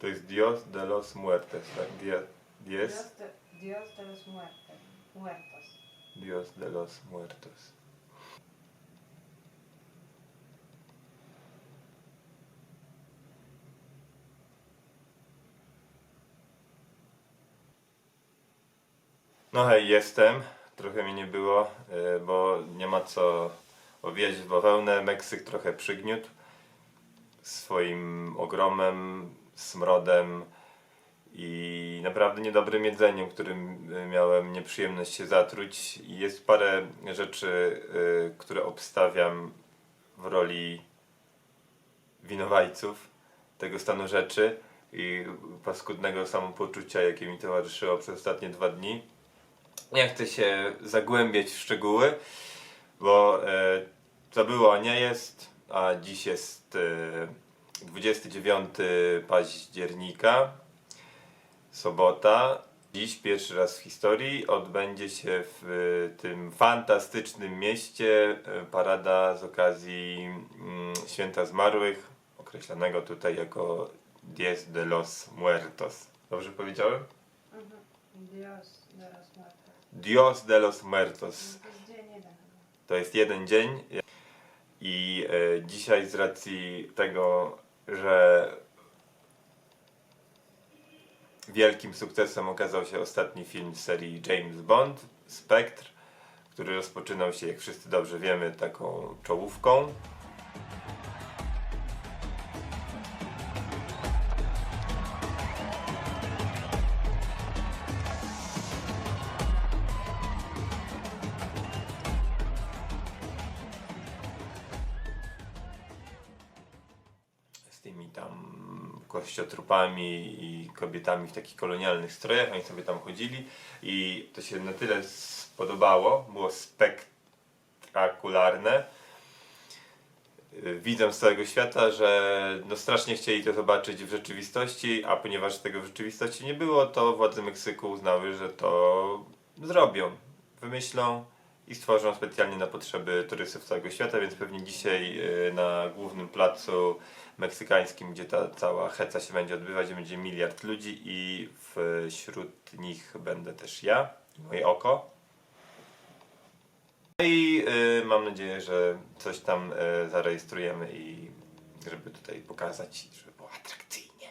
To jest Dios de los Muertes, tak? Dies, Dios de, Dios de los muertos. muertos. Dios de los Muertos. No hej, jestem. Trochę mi nie było, y, bo nie ma co owijać w bawełnę. Meksyk trochę przygniótł swoim ogromem, smrodem i naprawdę niedobrym jedzeniem, którym y, miałem nieprzyjemność się zatruć. Jest parę rzeczy, y, które obstawiam w roli winowajców tego stanu rzeczy i paskudnego samopoczucia, jakie mi towarzyszyło przez ostatnie dwa dni. Nie chcę się zagłębiać w szczegóły, bo e, to było, nie jest, a dziś jest e, 29 października, sobota. Dziś pierwszy raz w historii odbędzie się w e, tym fantastycznym mieście e, parada z okazji mm, Święta Zmarłych, określanego tutaj jako Dies de los Muertos. Dobrze powiedziałem? Mhm. Dios de los muertos. Dios de los Muertos. To jest dzień jeden. To jest jeden dzień i e, dzisiaj z racji tego, że wielkim sukcesem okazał się ostatni film z serii James Bond, Spectre, który rozpoczynał się, jak wszyscy dobrze wiemy, taką czołówką. Z tymi tam kościotrupami i kobietami w takich kolonialnych strojach. Oni sobie tam chodzili i to się na tyle spodobało, było spektakularne widzom z całego świata, że no strasznie chcieli to zobaczyć w rzeczywistości, a ponieważ tego w rzeczywistości nie było, to władze Meksyku uznały, że to zrobią, wymyślą i stworzą specjalnie na potrzeby turystów z całego świata, więc pewnie dzisiaj y, na głównym placu meksykańskim, gdzie ta cała heca się będzie odbywać, będzie miliard ludzi i wśród nich będę też ja i moje oko. No i y, mam nadzieję, że coś tam y, zarejestrujemy i żeby tutaj pokazać, żeby było atrakcyjnie.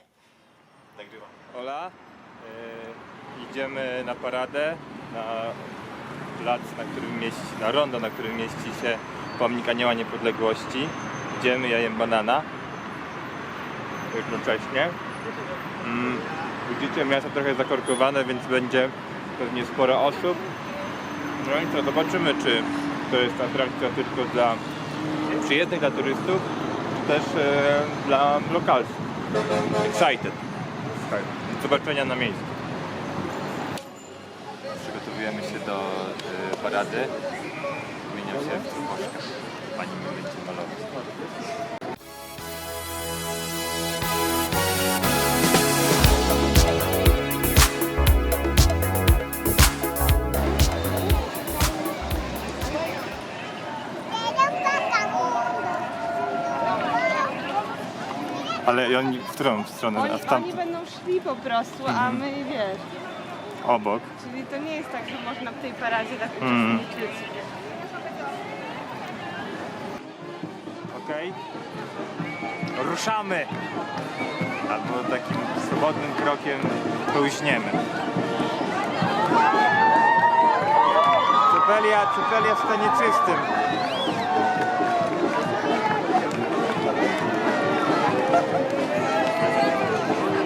Nagrywam. Ola, y, idziemy na paradę, na plac, na którym mieści, na rondo, na którym mieści się pomnik Anioła Niepodległości. Idziemy, ja jem banana. Jednocześnie. Mm, widzicie, miasto trochę zakorkowane, więc będzie pewnie sporo osób. No i co, zobaczymy, czy to jest atrakcja tylko dla przyjezdnych, dla turystów, czy też e, dla lokalsów. Excited. Zobaczenia na miejscu. Przygotowujemy się do y, parady. Zmieniam się w. Pani mi będzie malować. Ale oni w którą stronę? Oni, A w tam oni będą szli po prostu, Mhm. a my wiesz. obok. Czyli to nie jest tak, że można w tej paradzie tak Mhm. uczestniczyć. Okej. Ruszamy! Albo takim swobodnym krokiem pełźniemy. Cepelia, cepelia w stanie czystym.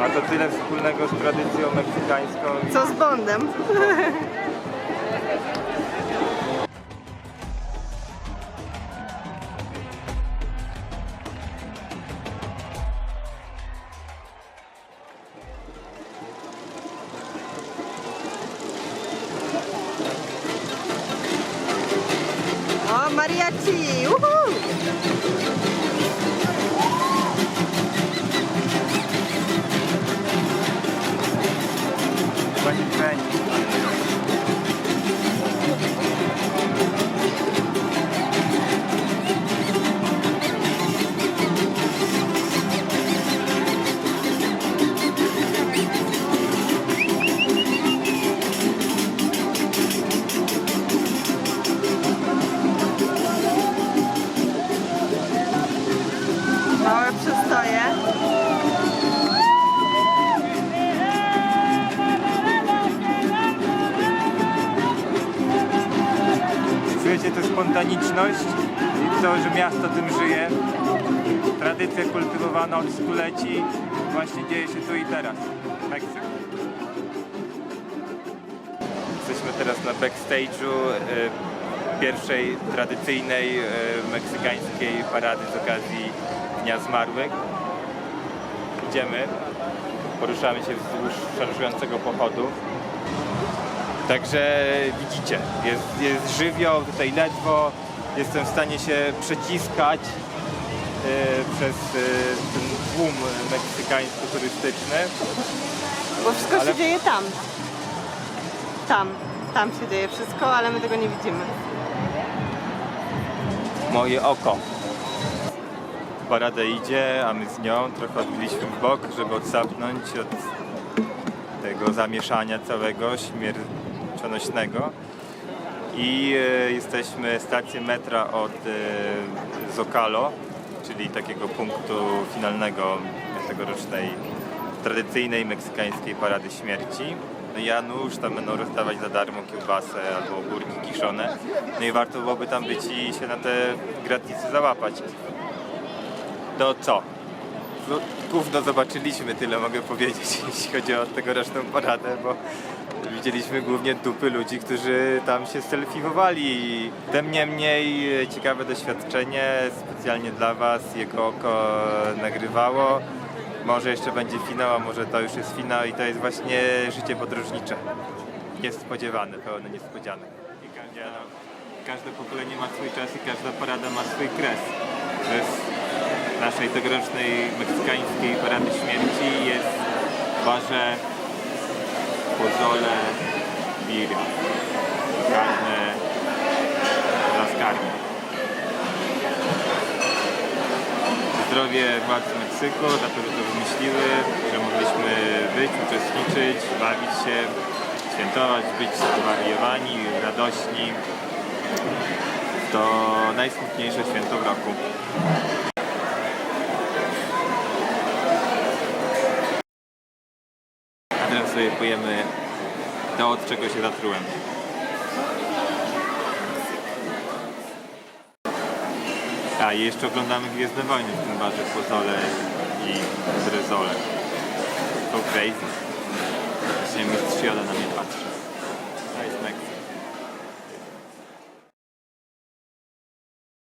To tyle wspólnego z tradycją meksykańską. i- Co z Bondem? O, mariachi! ready. Pani Feni. spontaniczność i to, że miasto tym żyje. Tradycja kultywowana od stuleci właśnie dzieje się tu i teraz. Meksyk. Jesteśmy teraz na backstage'u e, pierwszej tradycyjnej e, meksykańskiej parady z okazji Dnia Zmarłych. Idziemy, poruszamy się wzdłuż szarżującego pochodu. Także widzicie, jest, jest żywioł, tutaj ledwo jestem w stanie się przeciskać e, przez e, ten tłum meksykańsko-turystyczny. Bo wszystko Ale- się dzieje tam. Tam. Tam się dzieje wszystko, ale my tego nie widzimy. moje oko. Parada idzie, a my z nią trochę odbiliśmy w bok, żeby odsapnąć od tego zamieszania całego śmiercionośnego. I e, jesteśmy stację metra od e, Zocalo, czyli takiego punktu finalnego tegorocznej tradycyjnej meksykańskiej parady śmierci. No Janusz, tam będą rozdawać za darmo kiełbasę albo ogórki kiszone. No i warto byłoby tam być i się na te gratisy załapać. To co? No, Gówno zobaczyliśmy, tyle mogę powiedzieć, jeśli chodzi o tegoroczną paradę, bo widzieliśmy głównie dupy ludzi, którzy tam się selfiewowali. Tem niemniej ciekawe doświadczenie, specjalnie dla Was, jego oko nagrywało. Może jeszcze będzie finał, a może to już jest finał i to jest właśnie życie podróżnicze. Niespodziewane, pełne niespodzianek. I ka- nie, no, Każde pokolenie ma swój czas i każda parada ma swój kres. Kres naszej tegorocznej meksykańskiej parady śmierci jest barze pozole birria. Karne las carne. Zdrowie władz Meksyku że to wymyśliły, że mogliśmy być, uczestniczyć, bawić się, świętować, być zwariowani, radośni. To najsmutniejsze święto w roku. A teraz sobie pojemy to, od czego się zatrułem. A jeszcze oglądamy Gwiezdne Wojny w tym barze Pozole i Brezole. To crazy. Właśnie mistrz Joda na mnie patrzy.